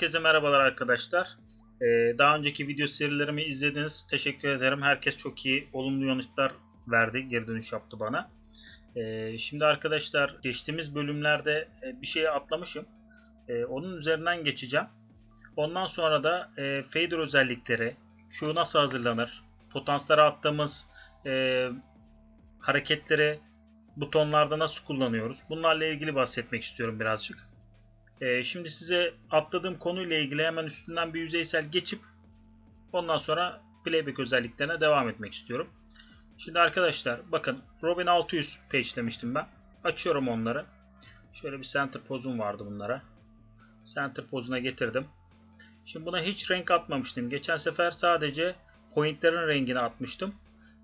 Herkese merhabalar arkadaşlar. Ee, daha önceki video serilerimi izlediniz. Teşekkür ederim. Herkes çok iyi, olumlu yanıtlar verdi, geri dönüş yaptı bana. Ee, şimdi arkadaşlar geçtiğimiz bölümlerde e, bir şeyi atlamışım. Ee, onun üzerinden geçeceğim. Ondan sonra da e, fader özellikleri, şu nasıl hazırlanır, potanslara attığımız e, hareketleri butonlarda nasıl kullanıyoruz, bunlarla ilgili bahsetmek istiyorum birazcık. Ee, şimdi size atladığım konuyla ilgili hemen üstünden bir yüzeysel geçip ondan sonra playback özelliklerine devam etmek istiyorum. Şimdi arkadaşlar bakın Robin 600 page'lemiştim ben. Açıyorum onları. Şöyle bir center pozum vardı bunlara. Center pozuna getirdim. Şimdi buna hiç renk atmamıştım. Geçen sefer sadece pointlerin rengini atmıştım.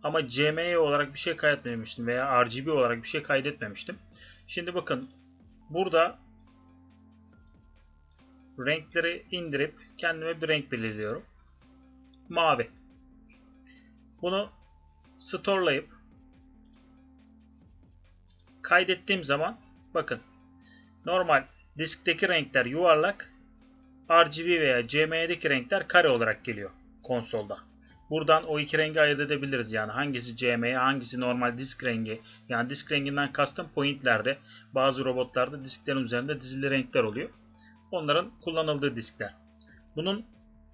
Ama CMY olarak bir şey kaydetmemiştim veya RGB olarak bir şey kaydetmemiştim. Şimdi bakın burada renkleri indirip kendime bir renk belirliyorum. Mavi. Bunu storelayıp kaydettiğim zaman bakın normal diskteki renkler yuvarlak RGB veya CMY'deki renkler kare olarak geliyor konsolda. Buradan o iki rengi ayırt edebiliriz yani hangisi CMY hangisi normal disk rengi. Yani disk renginden kastım pointlerde bazı robotlarda disklerin üzerinde dizili renkler oluyor onların kullanıldığı diskler. Bunun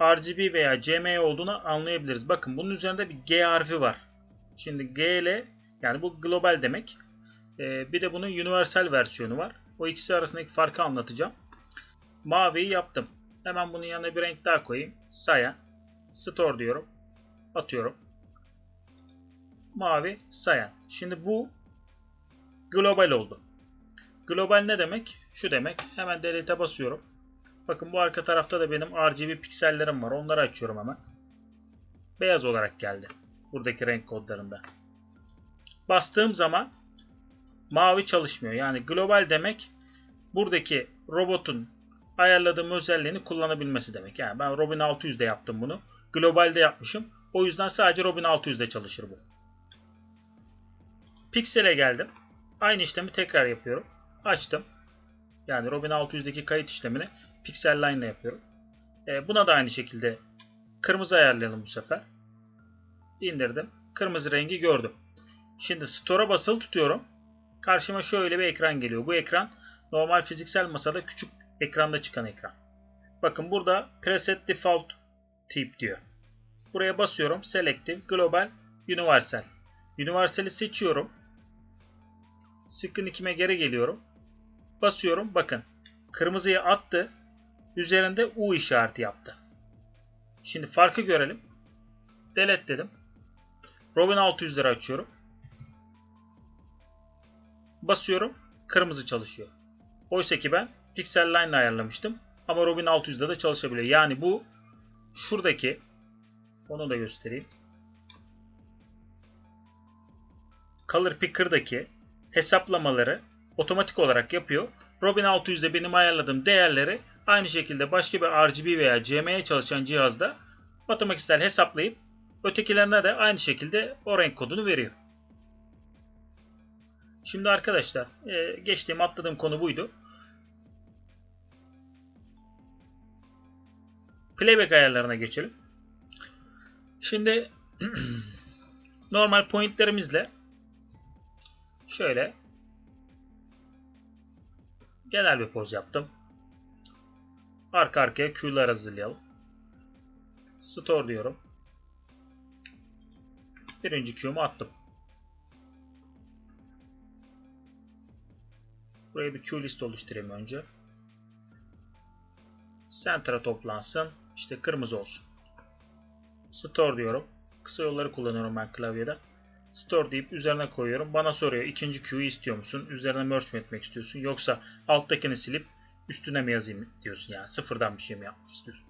RGB veya CMY olduğunu anlayabiliriz. Bakın bunun üzerinde bir G harfi var. Şimdi G ile yani bu global demek. Ee, bir de bunun universal versiyonu var. O ikisi arasındaki farkı anlatacağım. Maviyi yaptım. Hemen bunun yanına bir renk daha koyayım. Saya. Store diyorum. Atıyorum. Mavi Cyan. Şimdi bu global oldu. Global ne demek? Şu demek. Hemen delete'e basıyorum. Bakın bu arka tarafta da benim RGB piksellerim var. Onları açıyorum hemen. Beyaz olarak geldi. Buradaki renk kodlarında. Bastığım zaman mavi çalışmıyor. Yani global demek buradaki robotun ayarladığım özelliğini kullanabilmesi demek. Yani ben Robin 600'de yaptım bunu. Globalde yapmışım. O yüzden sadece Robin 600'de çalışır bu. Pixel'e geldim. Aynı işlemi tekrar yapıyorum. Açtım. Yani Robin 600'deki kayıt işlemini Pixel Line ile yapıyorum. E, buna da aynı şekilde kırmızı ayarlayalım bu sefer. İndirdim. Kırmızı rengi gördüm. Şimdi Store'a basılı tutuyorum. Karşıma şöyle bir ekran geliyor. Bu ekran normal fiziksel masada küçük ekranda çıkan ekran. Bakın burada Preset Default Tip diyor. Buraya basıyorum. Selective, Global, Universal. Universal'i seçiyorum. Screen 2'me geri geliyorum. Basıyorum. Bakın. Kırmızıyı attı. Üzerinde U işareti yaptı. Şimdi farkı görelim. Delete dedim. Robin 600'leri açıyorum. Basıyorum. Kırmızı çalışıyor. Oysa ki ben Pixel Line ayarlamıştım. Ama Robin 600'de de çalışabiliyor. Yani bu şuradaki onu da göstereyim. Color Picker'daki hesaplamaları otomatik olarak yapıyor. Robin 600'de benim ayarladığım değerleri aynı şekilde başka bir RGB veya CM'ye çalışan cihazda matematiksel hesaplayıp ötekilerine de aynı şekilde o renk kodunu veriyor. Şimdi arkadaşlar e, geçtiğim atladığım konu buydu. Playback ayarlarına geçelim. Şimdi normal pointlerimizle şöyle genel bir poz yaptım. Arka arkaya Q'lar hazırlayalım. Store diyorum. Birinci Q'mu attım. Buraya bir Q list oluşturayım önce. Center'a toplansın. İşte kırmızı olsun. Store diyorum. Kısa yolları kullanıyorum ben klavyede. Store deyip üzerine koyuyorum. Bana soruyor ikinci Q'yu istiyor musun? Üzerine merge mi etmek istiyorsun? Yoksa alttakini silip üstüne mi yazayım diyorsun? Yani sıfırdan bir şey mi yapmak istiyorsun?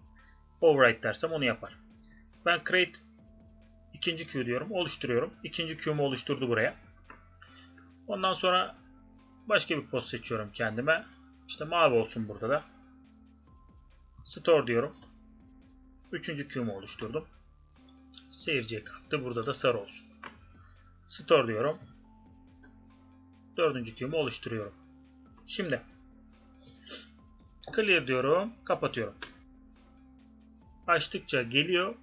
Overwrite dersem onu yapar. Ben create ikinci Q diyorum. Oluşturuyorum. İkinci Q'mu oluşturdu buraya. Ondan sonra başka bir post seçiyorum kendime. İşte mavi olsun burada da. Store diyorum. Üçüncü Q'mu oluşturdum. Seyirciye kalktı. Burada da sarı olsun. Store diyorum. Dördüncü Q'mu oluşturuyorum. Şimdi clear diyorum. Kapatıyorum. Açtıkça geliyor.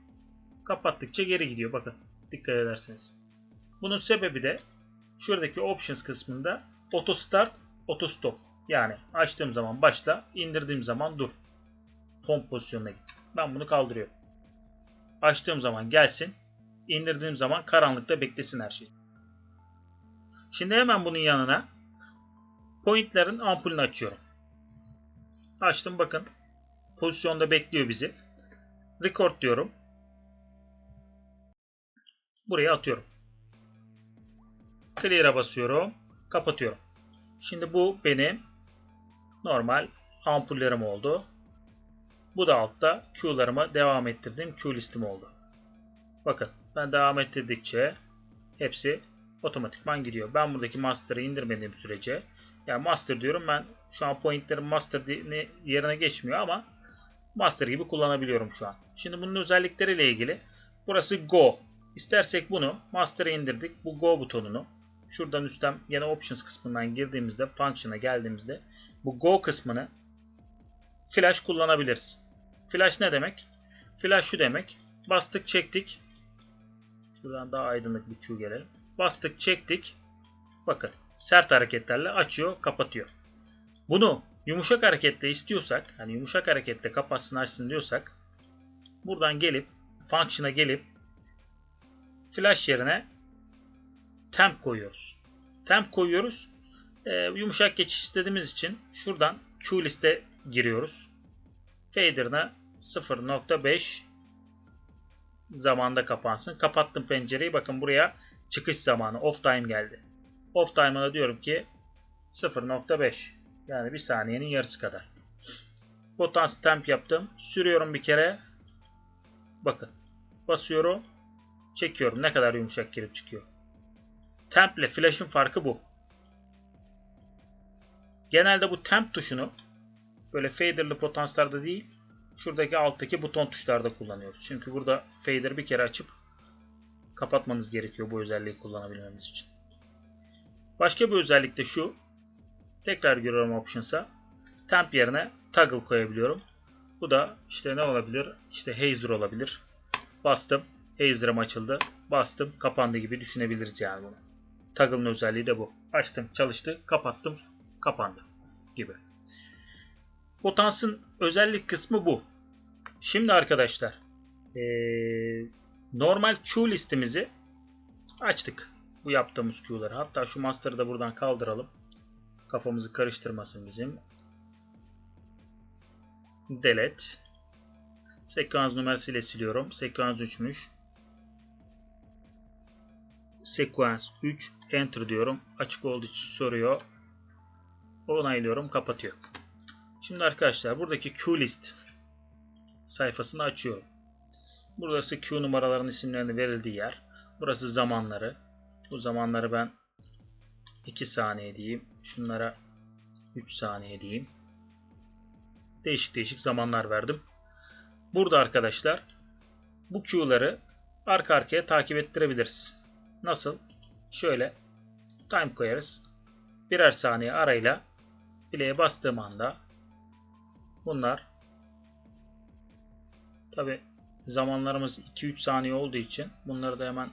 Kapattıkça geri gidiyor. Bakın dikkat ederseniz. Bunun sebebi de şuradaki options kısmında auto start, auto stop. Yani açtığım zaman başla, indirdiğim zaman dur. Home pozisyonuna git. Ben bunu kaldırıyorum. Açtığım zaman gelsin. İndirdiğim zaman karanlıkta beklesin her şey. Şimdi hemen bunun yanına pointlerin ampulünü açıyorum. Açtım bakın. Pozisyonda bekliyor bizi. Record diyorum. Buraya atıyorum. Clear'a basıyorum. Kapatıyorum. Şimdi bu benim normal ampullerim oldu. Bu da altta Q'larıma devam ettirdiğim Q listim oldu. Bakın ben devam ettirdikçe hepsi otomatikman gidiyor. Ben buradaki master'ı indirmediğim sürece yani master diyorum ben şu an pointlerim master yerine geçmiyor ama master gibi kullanabiliyorum şu an. Şimdi bunun özellikleriyle ilgili burası go. İstersek bunu master'a indirdik. Bu go butonunu şuradan üstten yine options kısmından girdiğimizde function'a geldiğimizde bu go kısmını flash kullanabiliriz. Flash ne demek? Flash şu demek. Bastık çektik. Şuradan daha aydınlık bir Q gelelim. Bastık çektik. Bakın sert hareketlerle açıyor kapatıyor. Bunu yumuşak hareketle istiyorsak hani yumuşak hareketle kapatsın açsın diyorsak buradan gelip function'a gelip flash yerine temp koyuyoruz. Temp koyuyoruz. Ee, yumuşak geçiş istediğimiz için şuradan Q liste giriyoruz. Fader'ına 0.5 zamanda kapansın. Kapattım pencereyi. Bakın buraya çıkış zamanı off time geldi. Off time'ına diyorum ki 0.5 yani bir saniyenin yarısı kadar. Potans temp yaptım. Sürüyorum bir kere. Bakın. Basıyorum. Çekiyorum. Ne kadar yumuşak girip çıkıyor. Temp ile flash'ın farkı bu. Genelde bu temp tuşunu böyle faderlı potanslarda değil şuradaki alttaki buton tuşlarda kullanıyoruz. Çünkü burada fader bir kere açıp kapatmanız gerekiyor bu özelliği kullanabilmeniz için. Başka bir özellik de şu. Tekrar giriyorum Options'a. Temp yerine toggle koyabiliyorum. Bu da işte ne olabilir? İşte Hazer olabilir. Bastım. Hazer'ım açıldı. Bastım. Kapandı gibi düşünebiliriz yani bunu. Toggle'ın özelliği de bu. Açtım. Çalıştı. Kapattım. Kapandı. Gibi. Potans'ın özellik kısmı bu. Şimdi arkadaşlar ee, normal Q listemizi açtık. Bu yaptığımız Q'ları. Hatta şu master'ı da buradan kaldıralım. Kafamızı karıştırmasın bizim. Delete. Sekans numarasıyla siliyorum. Sekans 3'müş. Sekans 3. Enter diyorum. Açık olduğu için soruyor. Onaylıyorum. Kapatıyor. Şimdi arkadaşlar buradaki Q list sayfasını açıyorum. Burası Q numaralarının isimlerinin verildiği yer. Burası zamanları. Bu zamanları ben 2 saniye diyeyim. Şunlara 3 saniye diyeyim. Değişik değişik zamanlar verdim. Burada arkadaşlar bu Q'ları arka arkaya takip ettirebiliriz. Nasıl? Şöyle time koyarız. Birer saniye arayla bileğe bastığım anda bunlar tabi zamanlarımız 2-3 saniye olduğu için bunları da hemen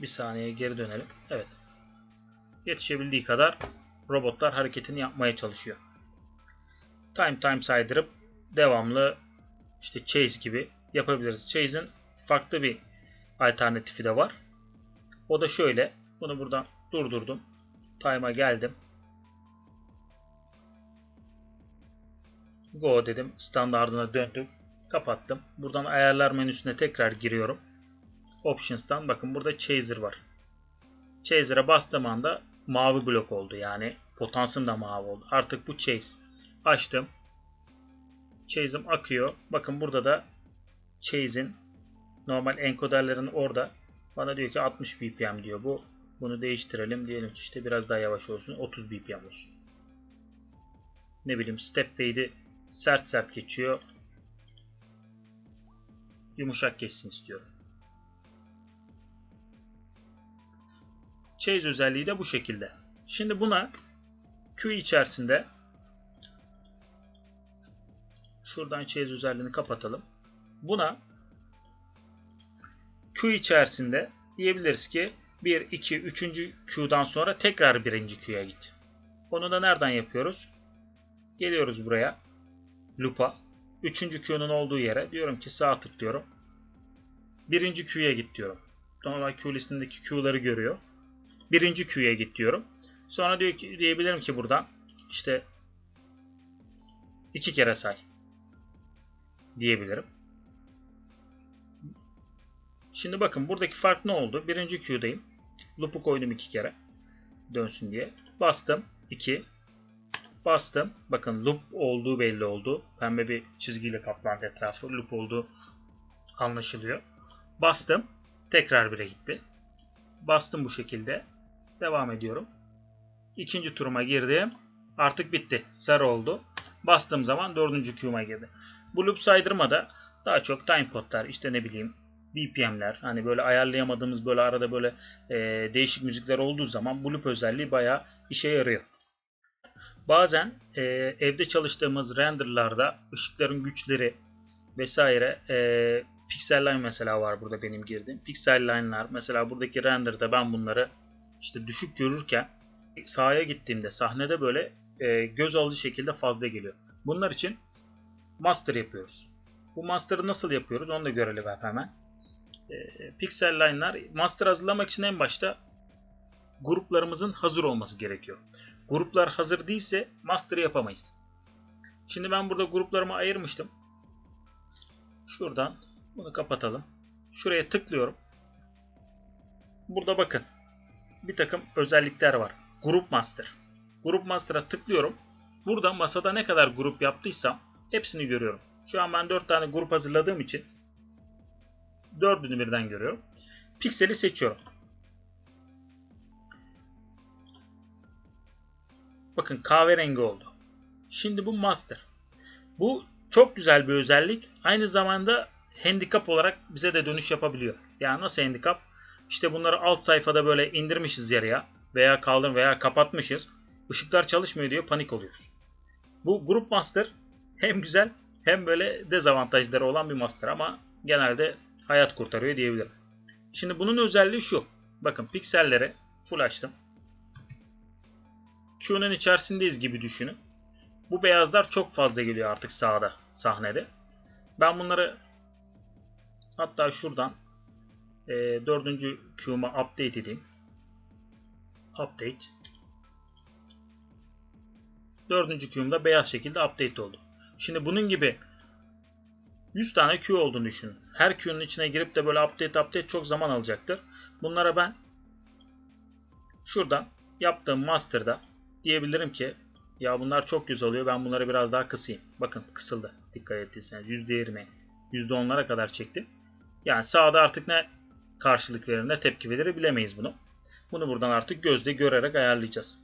bir saniye geri dönelim. Evet. Yetişebildiği kadar robotlar hareketini yapmaya çalışıyor. Time time saydırıp devamlı işte chase gibi yapabiliriz. Chase'in farklı bir alternatifi de var. O da şöyle. Bunu buradan durdurdum. Time'a geldim. Go dedim. Standardına döndüm. Kapattım. Buradan ayarlar menüsüne tekrar giriyorum. Options'tan bakın burada Chaser var. Chaser'a bastığım anda mavi blok oldu. Yani potansım da mavi oldu. Artık bu Chase. Açtım. Chase'im akıyor. Bakın burada da Chase'in normal encoderlerin orada bana diyor ki 60 BPM diyor bu. Bunu değiştirelim. Diyelim ki işte biraz daha yavaş olsun. 30 BPM olsun. Ne bileyim step fade'i sert sert geçiyor. Yumuşak geçsin istiyorum. Chase özelliği de bu şekilde. Şimdi buna Q içerisinde şuradan Chase özelliğini kapatalım. Buna Q içerisinde diyebiliriz ki 1, 2, 3. Q'dan sonra tekrar 1. Q'ya git. Onu da nereden yapıyoruz? Geliyoruz buraya. Loop'a. 3. Q'nun olduğu yere diyorum ki sağ tıklıyorum. 1. Q'ya git diyorum. Normal Q listindeki Q'ları görüyor. 1. Q'ya git diyorum. Sonra diyor ki, diyebilirim ki buradan işte iki kere say diyebilirim. Şimdi bakın buradaki fark ne oldu? Birinci Q'dayım. Loop'u koydum iki kere. Dönsün diye. Bastım. 2. Bastım. Bakın loop olduğu belli oldu. Pembe bir çizgiyle kaplandı etrafı. Loop olduğu anlaşılıyor. Bastım. Tekrar 1'e gitti. Bastım bu şekilde. Devam ediyorum. İkinci turuma girdim. Artık bitti. Sarı oldu. Bastığım zaman dördüncü Q'ma girdi. Bu loop saydırmada daha çok timepodlar işte ne bileyim BPM'ler hani böyle ayarlayamadığımız böyle arada böyle e, değişik müzikler olduğu zaman bu loop özelliği bayağı işe yarıyor. Bazen e, evde çalıştığımız renderlarda ışıkların güçleri vesaire e, pixel line mesela var burada benim girdiğim. Pixel line'lar mesela buradaki renderda ben bunları işte düşük görürken sahaya gittiğimde sahnede böyle e, göz alıcı şekilde fazla geliyor. Bunlar için master yapıyoruz. Bu master'ı nasıl yapıyoruz onu da görelim hemen. E, pixel line'lar master hazırlamak için en başta gruplarımızın hazır olması gerekiyor. Gruplar hazır değilse master yapamayız. Şimdi ben burada gruplarımı ayırmıştım. Şuradan bunu kapatalım. Şuraya tıklıyorum. Burada bakın. Bir takım özellikler var. Grup Master. Grup Master'a tıklıyorum. Burada masada ne kadar grup yaptıysam hepsini görüyorum. Şu an ben 4 tane grup hazırladığım için 4'ünü birden görüyorum. Pikseli seçiyorum. Bakın kahverengi oldu. Şimdi bu master. Bu çok güzel bir özellik. Aynı zamanda handicap olarak bize de dönüş yapabiliyor. Yani nasıl handicap? İşte bunları alt sayfada böyle indirmişiz yarıya veya kaldır veya kapatmışız. Işıklar çalışmıyor diyor panik oluyoruz. Bu grup master hem güzel hem böyle dezavantajları olan bir master ama genelde hayat kurtarıyor diyebilirim. Şimdi bunun özelliği şu. Bakın pikselleri full açtım. Q'nun içerisindeyiz gibi düşünün. Bu beyazlar çok fazla geliyor artık sağda sahnede. Ben bunları hatta şuradan e, dördüncü Q'ma update edeyim. Update. Dördüncü Q'mda beyaz şekilde update oldu. Şimdi bunun gibi 100 tane Q olduğunu düşünün. Her Q'nun içine girip de böyle update update çok zaman alacaktır. Bunlara ben şuradan yaptığım master'da diyebilirim ki ya bunlar çok güzel oluyor ben bunları biraz daha kısayım. Bakın kısıldı dikkat ettiyseniz %20 %10'lara kadar çektim. Yani sağda artık ne karşılık verir ne tepki verir bilemeyiz bunu. Bunu buradan artık gözle görerek ayarlayacağız.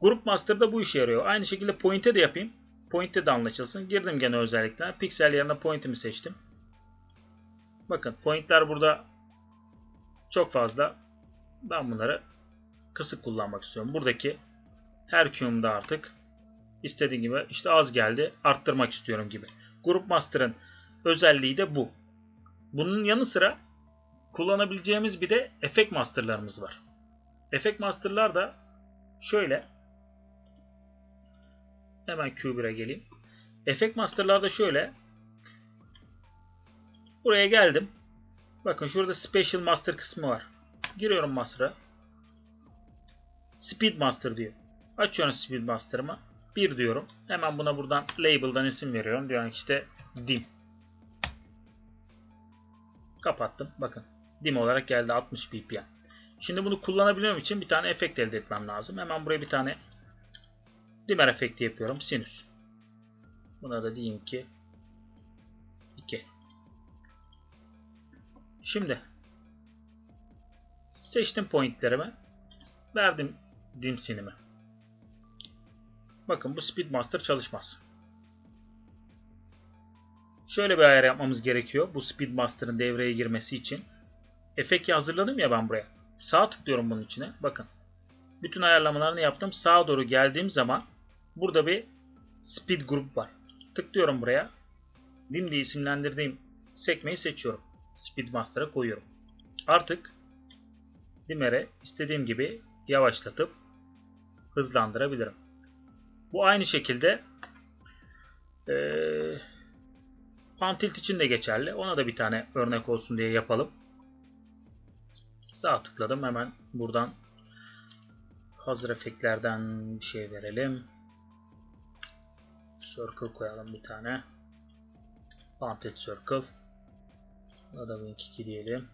Grup Master'da bu işe yarıyor. Aynı şekilde Point'e de yapayım. Point'te de anlaşılsın. Girdim gene özellikler. Pixel yerine Point'imi seçtim. Bakın Point'ler burada çok fazla. Ben bunları kısık kullanmak istiyorum. Buradaki her Q'mda artık istediğim gibi işte az geldi arttırmak istiyorum gibi. Grup Master'ın özelliği de bu. Bunun yanı sıra kullanabileceğimiz bir de Effect Master'larımız var. Effect Master'lar da şöyle hemen Q1'e geleyim. Effect Master'larda şöyle buraya geldim. Bakın şurada Special Master kısmı var. Giriyorum Master'a. Speed Master diyor. Açıyorum Speed Master'ımı. 1 diyorum. Hemen buna buradan label'dan isim veriyorum. Diyorum işte dim. Kapattım. Bakın. Dim olarak geldi 60 ppm. Şimdi bunu kullanabilmem için bir tane efekt elde etmem lazım. Hemen buraya bir tane dimmer efekti yapıyorum. Sinüs. Buna da diyeyim ki 2. Şimdi seçtim pointlerimi. Verdim dim sinimi. Bakın bu Speedmaster çalışmaz. Şöyle bir ayar yapmamız gerekiyor bu Speedmaster'ın devreye girmesi için. Efekti hazırladım ya ben buraya. Sağ tıklıyorum bunun içine. Bakın. Bütün ayarlamalarını yaptım. Sağa doğru geldiğim zaman burada bir speed grup var. Tıklıyorum buraya. Dim diye isimlendirdiğim sekmeyi seçiyorum. Speedmaster'a koyuyorum. Artık dimere istediğim gibi yavaşlatıp hızlandırabilirim. Bu aynı şekilde ee, Pantilt için de geçerli. Ona da bir tane örnek olsun diye yapalım. Sağ tıkladım. Hemen buradan hazır efektlerden bir şey verelim. Circle koyalım bir tane. Pantilt Circle. Buna da Wing 2 diyelim.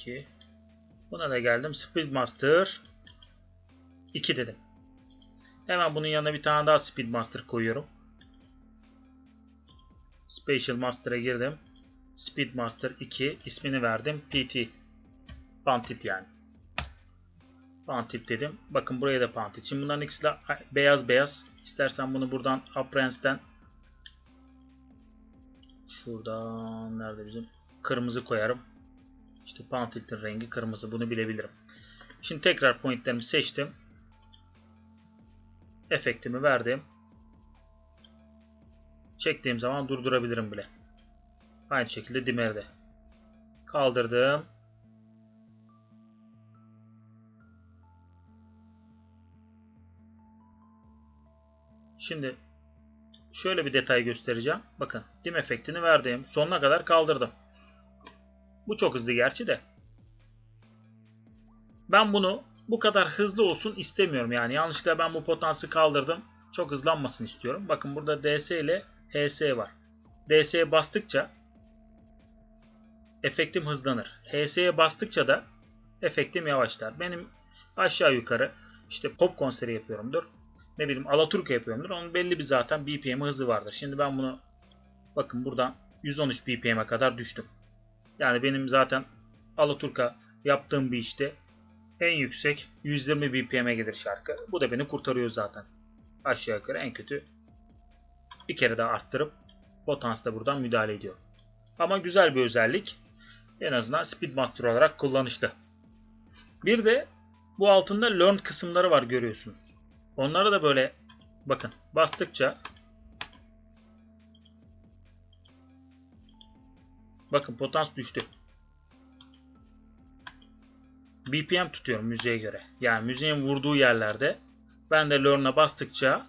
X2 Buna da geldim. Speedmaster 2 dedim. Hemen bunun yanına bir tane daha Speedmaster koyuyorum. Special Master'a girdim. Speedmaster 2 ismini verdim. TT. Pantilt yani. Pantilt dedim. Bakın buraya da Pantilt. Şimdi bunların ikisi de beyaz beyaz. İstersen bunu buradan Apprentice'den şuradan nerede bizim kırmızı koyarım. İşte Pantilt'in rengi kırmızı. Bunu bilebilirim. Şimdi tekrar pointlerimi seçtim. Efektimi verdim. Çektiğim zaman durdurabilirim bile. Aynı şekilde dimerde. Kaldırdım. Şimdi şöyle bir detay göstereceğim. Bakın dim efektini verdim. Sonuna kadar kaldırdım. Bu çok hızlı gerçi de. Ben bunu bu kadar hızlı olsun istemiyorum. Yani yanlışlıkla ben bu potansı kaldırdım. Çok hızlanmasını istiyorum. Bakın burada DS ile HS var. DS'ye bastıkça efektim hızlanır. HS'ye bastıkça da efektim yavaşlar. Benim aşağı yukarı işte pop konseri yapıyorumdur. Ne bileyim Alaturka yapıyorumdur. Onun belli bir zaten BPM hızı vardır. Şimdi ben bunu bakın buradan 113 BPM'e kadar düştüm. Yani benim zaten Alaturka yaptığım bir işte en yüksek 120 BPM'e gelir şarkı. Bu da beni kurtarıyor zaten. Aşağı yukarı en kötü bir kere daha arttırıp potans da buradan müdahale ediyor. Ama güzel bir özellik. En azından Speedmaster olarak kullanışlı. Bir de bu altında Learn kısımları var görüyorsunuz. Onlara da böyle bakın bastıkça bakın potans düştü. BPM tutuyorum müziğe göre. Yani müziğin vurduğu yerlerde ben de Learn'a bastıkça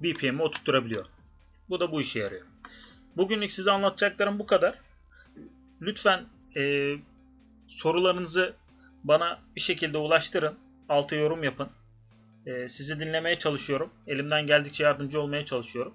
BPM'i oturtturabiliyor. Bu da bu işe yarıyor. Bugünlük size anlatacaklarım bu kadar. Lütfen e, sorularınızı bana bir şekilde ulaştırın. Alta yorum yapın. E, sizi dinlemeye çalışıyorum. Elimden geldikçe yardımcı olmaya çalışıyorum.